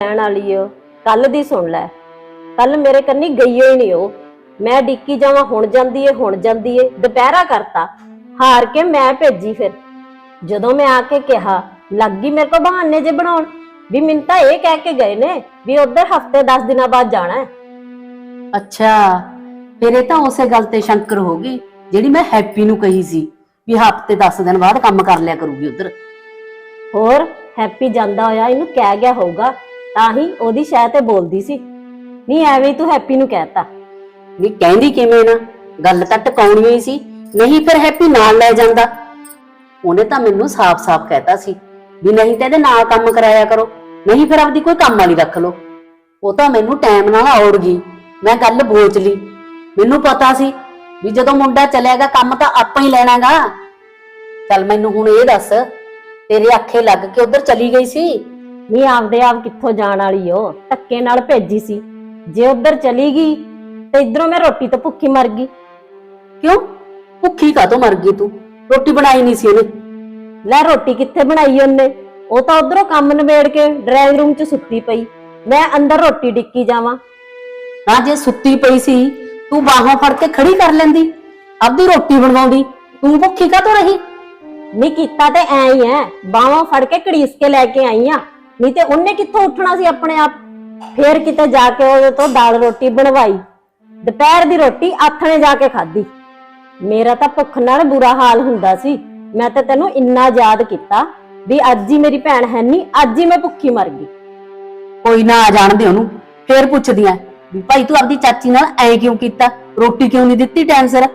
ਲੈਣ ਵਾਲੀ ਓ ਕੱਲ ਦੀ ਸੁਣ ਲੈ। ਕੱਲ ਮੇਰੇ ਕੰਨੀ ਗਈ ਹੋਈ ਨਹੀਂ ਉਹ ਮੈਂ ਡਿੱਕੀ ਜਾਵਾਂ ਹੁਣ ਜਾਂਦੀ ਏ ਹੁਣ ਜਾਂਦੀ ਏ ਦੁਪਹਿਰਾ ਕਰਤਾ। ਹਾਰ ਕੇ ਮੈਂ ਭੇਜੀ ਫਿਰ। ਜਦੋਂ ਮੈਂ ਆ ਕੇ ਕਿਹਾ ਲੱਗੀ ਮੇਰੇ ਕੋ ਬਹਾਨੇ ਜੇ ਬਣਾਉਣ। ਵੀ ਮੈਨੂੰ ਤਾਂ ਇਹ ਕਹਿ ਕੇ ਗਏ ਨੇ ਵੀ ਉਧਰ ਹਫ਼ਤੇ 10 ਦਿਨਾਂ ਬਾਅਦ ਜਾਣਾ ਹੈ। ਅੱਛਾ ਫਿਰ ਇਹ ਤਾਂ ਉਸੇ ਗੱਲ ਤੇ ਸ਼ੰਕਰ ਹੋ ਗਈ ਜਿਹੜੀ ਮੈਂ ਹੈਪੀ ਨੂੰ ਕਹੀ ਸੀ ਵੀ ਹਫ਼ਤੇ 10 ਦਿਨ ਬਾਅਦ ਕੰਮ ਕਰ ਲਿਆ ਕਰੂਗੀ ਉਧਰ। ਹੋਰ ਹੈਪੀ ਜਾਂਦਾ ਹੋਇਆ ਇਹਨੂੰ ਕਹਿ ਗਿਆ ਹੋਊਗਾ ਤਾਂ ਹੀ ਉਹਦੀ ਸ਼ਾਇਦ ਤੇ ਬੋਲਦੀ ਸੀ। ਨਹੀਂ ਐਵੇਂ ਹੀ ਤੂੰ ਹੈਪੀ ਨੂੰ ਕਹਿਤਾ। ਵੀ ਕਹਿੰਦੀ ਕਿਵੇਂ ਨਾ? ਗੱਲ ਤਾਂ ਟਿਕਾਉਣੀ ਹੀ ਸੀ, ਨਹੀਂ ਫਿਰ ਹੈਪੀ ਨਾਲ ਲੈ ਜਾਂਦਾ। ਉਹਨੇ ਤਾਂ ਮੈਨੂੰ ਸਾਫ਼-ਸਾਫ਼ ਕਹਿਤਾ ਸੀ ਵੀ ਨਹੀਂ ਤੇ ਇਹਦੇ ਨਾਲ ਕੰਮ ਕਰਾਇਆ ਕਰੋ, ਨਹੀਂ ਫਿਰ ਆਪਦੀ ਕੋਈ ਕੰਮ ਵਾਲੀ ਰੱਖ ਲਓ। ਉਹ ਤਾਂ ਮੈਨੂੰ ਟਾਈਮ ਨਾਲ ਔੜ ਗਈ, ਮੈਂ ਗੱਲ ਬੋਚ ਲਈ। ਮੈਨੂੰ ਪਤਾ ਸੀ ਵੀ ਜਦੋਂ ਮੁੰਡਾ ਚਲਿਆਗਾ ਕੰਮ ਤਾਂ ਆਪਾਂ ਹੀ ਲੈਣਾਗਾ ਚੱਲ ਮੈਨੂੰ ਹੁਣ ਇਹ ਦੱਸ, ਤੇਰੇ ਅੱਖੇ ਲੱਗ ਕੇ ਉਧਰ ਚਲੀ ਗਈ ਸੀ? ਨਹੀਂ ਆਪਦੇ ਆਪ ਕਿੱਥੋਂ ਜਾਣ ਵਾਲੀ ਓ? ਧੱਕੇ ਨਾਲ ਭੇਜੀ ਸੀ। ਜੇ ਉਧਰ ਚਲੀ ਗਈ ਤੇ ਇਧਰੋਂ ਮੈਂ ਰੋਟੀ ਤੋਂ ਭੁੱਖੀ ਮਰ ਗਈ। ਕਿਉਂ? ਭੁੱਖੀ ਕਾਹਤੋਂ ਮਰ ਗਈ ਤੂੰ? ਰੋਟੀ ਬਣਾਈ ਨਹੀਂ ਸੀ ਉਹਨੇ। ਲੈ ਰੋਟੀ ਕਿੱਥੇ ਬਣਾਈ ਉਹਨੇ? ਉਹ ਤਾਂ ਉਧਰੋਂ ਕੰਮ ਨਿਬੇੜ ਕੇ ਡਰਾਇੰਗ ਰੂਮ 'ਚ ਸੁੱਤੀ ਪਈ। ਮੈਂ ਅੰਦਰ ਰੋਟੀ ਡਿੱਕੀ ਜਾਵਾਂ। ਨਾ ਜੇ ਸੁੱਤੀ ਪਈ ਸੀ ਤੂੰ ਬਾਹਾਂ ਫੜ ਕੇ ਖੜੀ ਕਰ ਲੈਂਦੀ। ਆਪਦੀ ਰੋਟੀ ਬਣਵਾਉਂਦੀ। ਤੂੰ ਭੁੱਖੀ ਕਾਹਤੋਂ ਰਹੀ? ਨਹੀਂ ਕੀਤਾ ਤੇ ਐ ਹੀ ਐ। ਬਾਹਾਂ ਫੜ ਕੇ ਘੜੀਸ ਕੇ ਲੈ ਕੇ ਆਈ ਆ। ਨਹੀਂ ਤੇ ਉਹਨੇ ਕਿੱਥੋਂ ਉੱਠਣਾ ਸੀ ਆਪਣੇ ਆਪ? ਫੇਰ ਕਿਤੇ ਜਾ ਕੇ ਉਹਦੇ ਤੋਂ ਦਾਲ ਰੋਟੀ ਬਣਵਾਈ। ਦੁਪਹਿਰ ਦੀ ਰੋਟੀ ਆਥਣੇ ਜਾ ਕੇ ਖਾਧੀ। ਮੇਰਾ ਤਾਂ ਭੁੱਖ ਨਾਲ ਬੁਰਾ ਹਾਲ ਹੁੰਦਾ ਸੀ। ਮੈਂ ਤਾਂ ਤੈਨੂੰ ਇੰਨਾ ਯਾਦ ਕੀਤਾ ਵੀ ਅੱਜ ਹੀ ਮੇਰੀ ਭੈਣ ਹੈ ਨਹੀਂ ਅੱਜ ਹੀ ਮੈਂ ਭੁੱਖੀ ਮਰ ਗਈ। ਕੋਈ ਨਾ ਆ ਜਾਣਦੇ ਉਹਨੂੰ, ਫੇਰ ਪੁੱਛਦੀਆਂ ਵੀ ਭਾਈ ਤੂੰ ਆਪਦੀ ਚਾਚੀ ਨਾਲ ਐ ਕਿਉਂ ਕੀਤਾ? ਰੋਟੀ ਕਿਉਂ ਨਹੀਂ ਦਿੱਤੀ ਟਾਈਮ ਸਿਰ?